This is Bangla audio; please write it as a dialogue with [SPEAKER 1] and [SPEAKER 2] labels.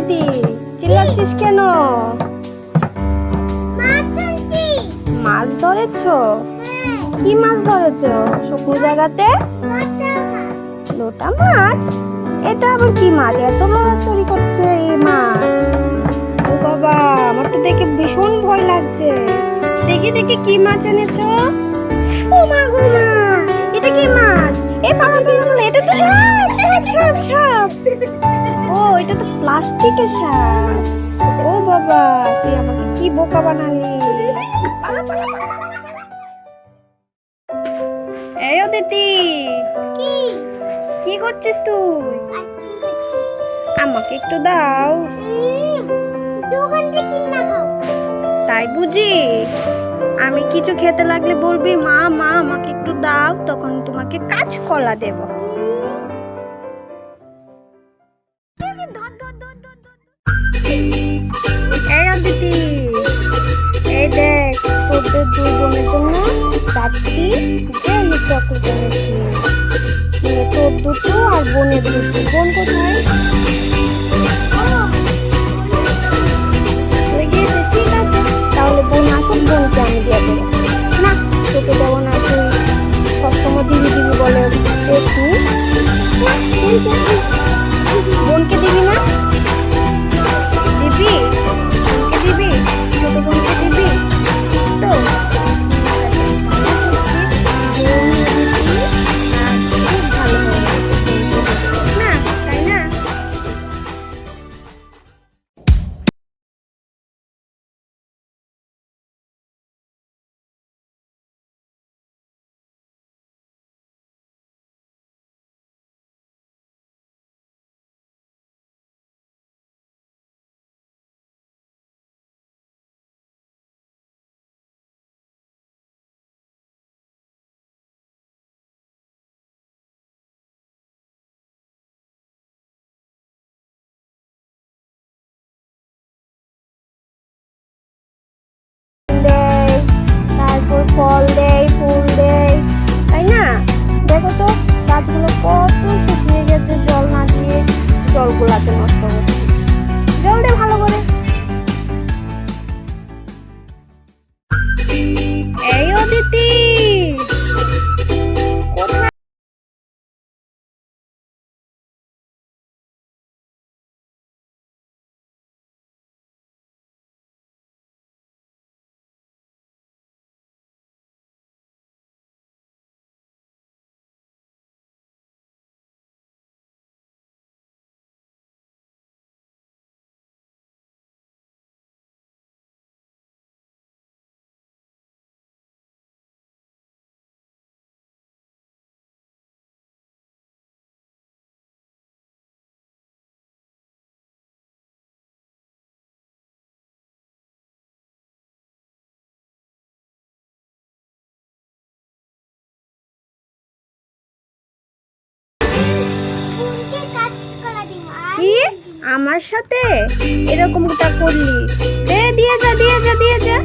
[SPEAKER 1] দিদি চিল্লাচ্ছিস কেন?
[SPEAKER 2] মাছ
[SPEAKER 1] ধরেছো? কি মাছ ধরেছো? শুকনো জায়গাতে? লোটা মাছ? এটা আবার কি মাছ? এত লড়াচড়ি করছে এই মাছ। ও বাবা আমার তো দেখে ভীষণ ভয় লাগছে। দেখি দেখি কি মাছ এনেছো? ও মা গো মা। প্লাস্টিকের সাপ ও বাবা তুই আমাকে কি বোকা বানালি। এই অদিতি
[SPEAKER 2] কি?
[SPEAKER 1] কি করছিস তুই? আমাকে একটু দাও। তাই বুঝি? আমি কিছু খেতে লাগলে বলবি মা মা আমাকে একটু দাও তখন তোমাকে কাঁচ কলা দেব এই চারটি জেলি চকলেট এনেছি। নিয়ে তোর দুটো আর বোনের দুটো। বোন কোথায়? জলগুলাকে আমার সাথে? এরকমটা করলি। দিয়ে যা দিয়ে যা দিয়ে যা।